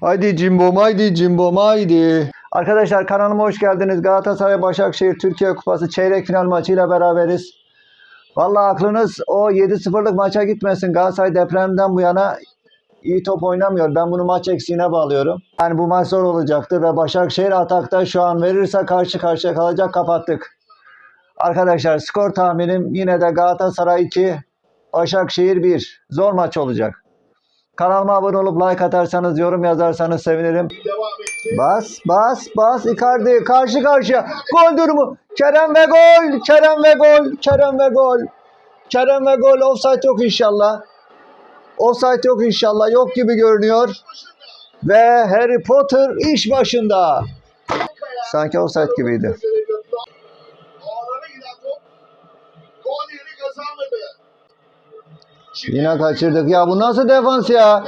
Haydi cimbom haydi cimbom haydi. Arkadaşlar kanalıma hoş geldiniz. Galatasaray Başakşehir Türkiye Kupası çeyrek final maçıyla beraberiz. Vallahi aklınız o 7-0'lık maça gitmesin. Galatasaray depremden bu yana iyi top oynamıyor. Ben bunu maç eksiğine bağlıyorum. Yani bu maç zor olacaktır ve Başakşehir atakta şu an verirse karşı karşıya kalacak. Kapattık. Arkadaşlar skor tahminim yine de Galatasaray 2, Başakşehir 1. Zor maç olacak. Kanalıma abone olup like atarsanız, yorum yazarsanız sevinirim. Bas, bas, bas. Icardi karşı karşıya. Gol durumu. Kerem ve gol. Kerem ve gol. Kerem ve gol. Kerem ve gol. Offside yok inşallah. Offside yok inşallah. Yok gibi görünüyor. Ve Harry Potter iş başında. Sanki offside gibiydi. Yine kaçırdık. Ya bu nasıl defans ya?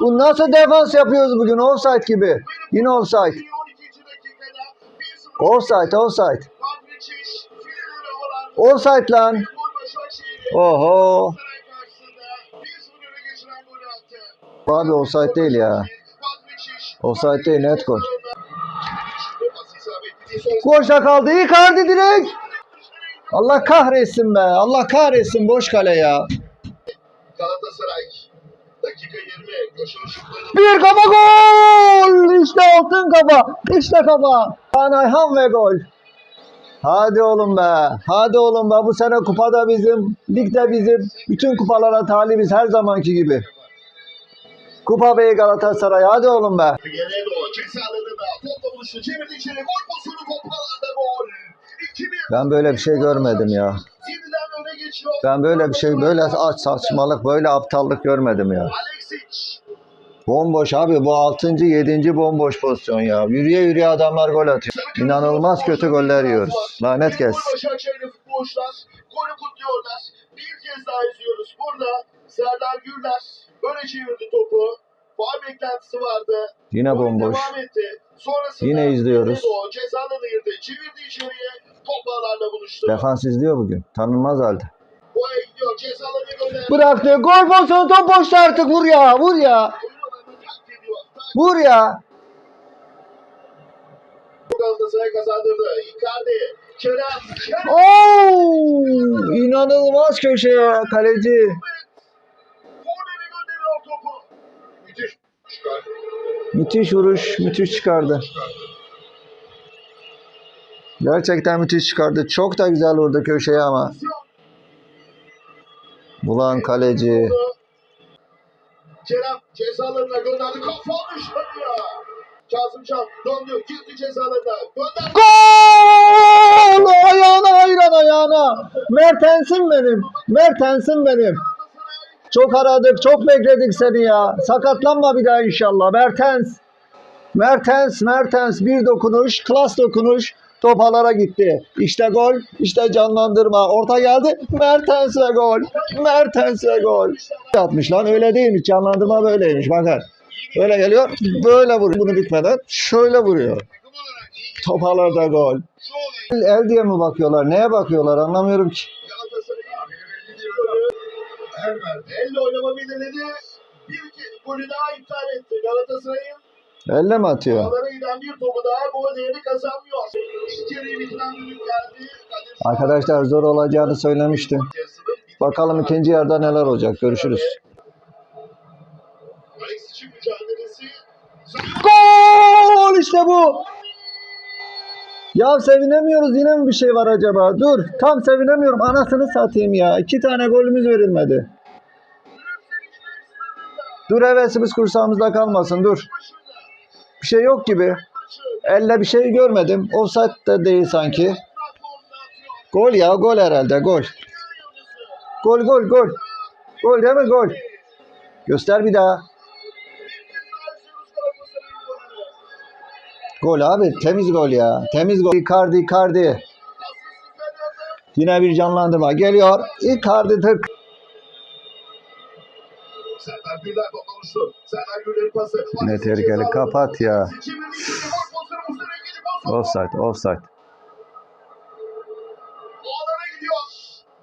Bu nasıl defans yapıyoruz bugün? Offside gibi. Yine offside. 12. dakikada 1-0 Offside, offside. Offside lan. Oho. Galatasaray karşısında 1-0 öne geçiren golü attı. Abi offside değil ya. Offside değil net gol. Boşta kaldı. Icardi direkt. Allah kahretsin be. Allah kahretsin boş kale ya. Galatasaray dakika 20 köşe şutları Bir kafa gol. İşte altın kafa. İşte kafa. Kaan Ayhan ve gol. Hadi oğlum be. Hadi oğlum be. Bu sene kupada bizim. Ligde bizim. Bütün kupalara talibiz her zamanki gibi. Kupa Bey Galatasaray. Hadi oğlum be. Geriye doğru ceza alanında topla buluştu. Çevirdi içeri gol pozisyonu toparlarda gol. 2-1. Ben böyle bir şey görmedim ya. Ben böyle bir şey, böyle aç saçmalık, böyle aptallık görmedim ya. Bomboş abi bu 6. 7. bomboş pozisyon ya. Yürüye yürüye adamlar gol atıyor. İnanılmaz kötü goller yiyoruz. Lanet gelsin. Başakşehir'li futbolcular golü kutluyorlar. Bir kez daha izliyoruz. Burada Serdar Gürler böyle çevirdi topu. Faal beklentisi vardı. Yine Oyun bomboş. Devam etti. Sonrasında Yine izliyoruz. O cezanı girdi. Çevirdi içeriye. Top ağlarla buluştu. Defans izliyor bugün. Tanınmaz halde. Bıraktı. Gol pozisyonu top boşta artık. Vur ya. Vur ya. Vur ya. Galatasaray kazandırdı. Icardi. Kerem. Kerem. Oo! İnanılmaz köşeye kaleci. Müthiş vuruş. Müthiş çıkardı. Gerçekten müthiş çıkardı. Çok da güzel vurdu köşeye ama. Bulan kaleci. Kerem cezalarına gönderdi. Kafa dışarıya. Kazımcan döndü. Girdi cezalarına. Gönderdi. Gol! Ayağına ayran ayağına. Mertens'im benim. Mertens'im benim. Çok aradık, çok bekledik seni ya. Sakatlanma bir daha inşallah. Mertens. Mertens, Mertens bir dokunuş, klas dokunuş. Top ağlara gitti. İşte gol, işte canlandırma. Orta geldi. Mertens ve gol. Mertens ve gol. Atmış lan öyle değilmiş. Canlandırma böyleymiş. Bakın. Böyle geliyor, böyle vuruyor. Bunu bitmeden şöyle vuruyor. Top ağlarda gol. El diye mi bakıyorlar? Neye bakıyorlar? Anlamıyorum ki. Elle oynama belirledi. Bir golü daha iptal etti. Galatasaray'ın Elle mi atıyor? Arkadaşlar zor olacağını söylemiştim. Bakalım ikinci yarıda neler olacak. Görüşürüz. Gol işte bu. Ya sevinemiyoruz yine mi bir şey var acaba? Dur tam sevinemiyorum anasını satayım ya. İki tane golümüz verilmedi. Dur hevesimiz kursağımızda kalmasın dur. Bir şey yok gibi. Elle bir şey görmedim. Offside de değil sanki. Gol ya gol herhalde gol. Gol gol gol. Gol değil mi gol? Göster bir daha. Gol abi temiz gol ya. Temiz gol. Icardi Icardi. Yine bir canlandırma geliyor. Icardi tık. Ne tehlikeli kapat ya. Offside offside.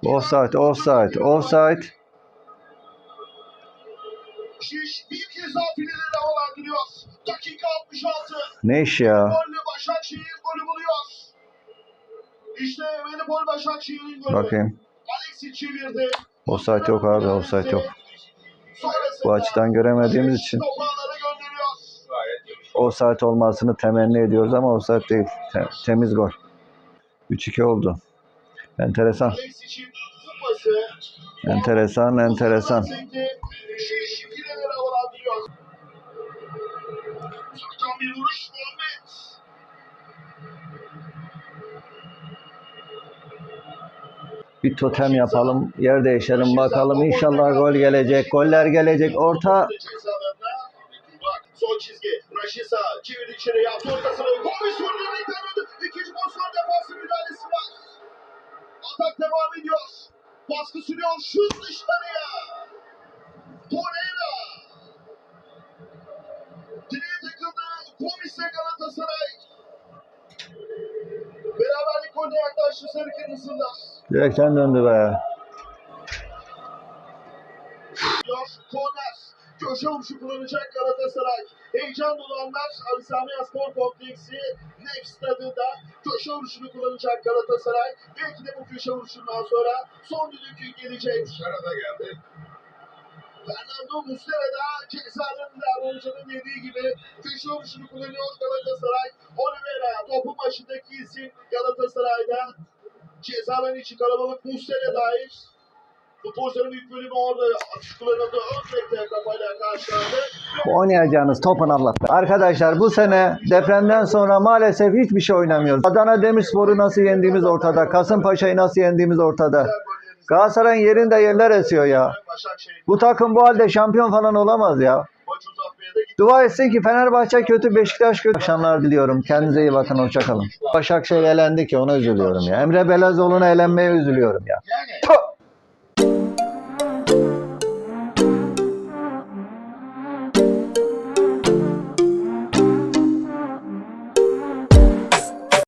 Offside offside offside. Şiş bir kez daha fileleri havalandırıyor. Dakika 66. Ne iş ya? İşte Velibol Başakşehir'in golü. Bakayım. Alex'i çevirdi. Offside yok abi, offside yok. Bu açıdan göremediğimiz için gönderiyor. offside olmasını temenni ediyoruz ama offside değil. Te- temiz gol. 3-2 oldu. Enteresan. Enteresan, enteresan. Bir vuruş. Bir totem yapalım, yer değişelim bakalım. İnşallah gol gelecek, goller gelecek. Orta sol çizgi. Raşisa çevirdi içeri yaptı ortasına. Gomis vurdu. Ödü. İkinci pozisyon defansı. Atak devam ediyor. Baskı sürüyor. Şut dışarıya. Torreira. Direğe takıldı. Gomis'e. Beraberlik golüne yaklaştı Sarı Kırmızılar. Direkten döndü be. Köşe vuruşu kullanacak Galatasaray. Heyecan dolu anlar Ali Sami Spor Kompleksi Nef stadında köşe vuruşunu kullanacak Galatasaray. Belki de bu köşe vuruşundan sonra son düdük gelecek. Dışarıda geldi. Fernando Muslera da cezalarında oyuncunun dediği gibi köşe vuruşunu kullanıyor Galatasaray. Oliveira topun başındaki isim Galatasaray'da. Cezaların içi kalabalık Muslera dair. Futbolcuların büyük bölümü orada. Ön bekle kafayla karşılandı. Oynayacağınız topun Allah. Arkadaşlar bu sene depremden sonra maalesef hiçbir şey oynamıyoruz. Adana Demirspor'u nasıl yendiğimiz ortada. Kasımpaşa'yı nasıl yendiğimiz ortada. Galatasaray'ın yerinde yerler esiyor ya. Bu takım bu halde şampiyon falan olamaz ya. Dua etsin ki Fenerbahçe kötü, Beşiktaş kötü. Akşamlar diliyorum. Kendinize iyi bakın. Hoşçakalın. Başakşehir elendi ki ona üzülüyorum ya. Emre Belezoğlu'na elenmeye üzülüyorum ya.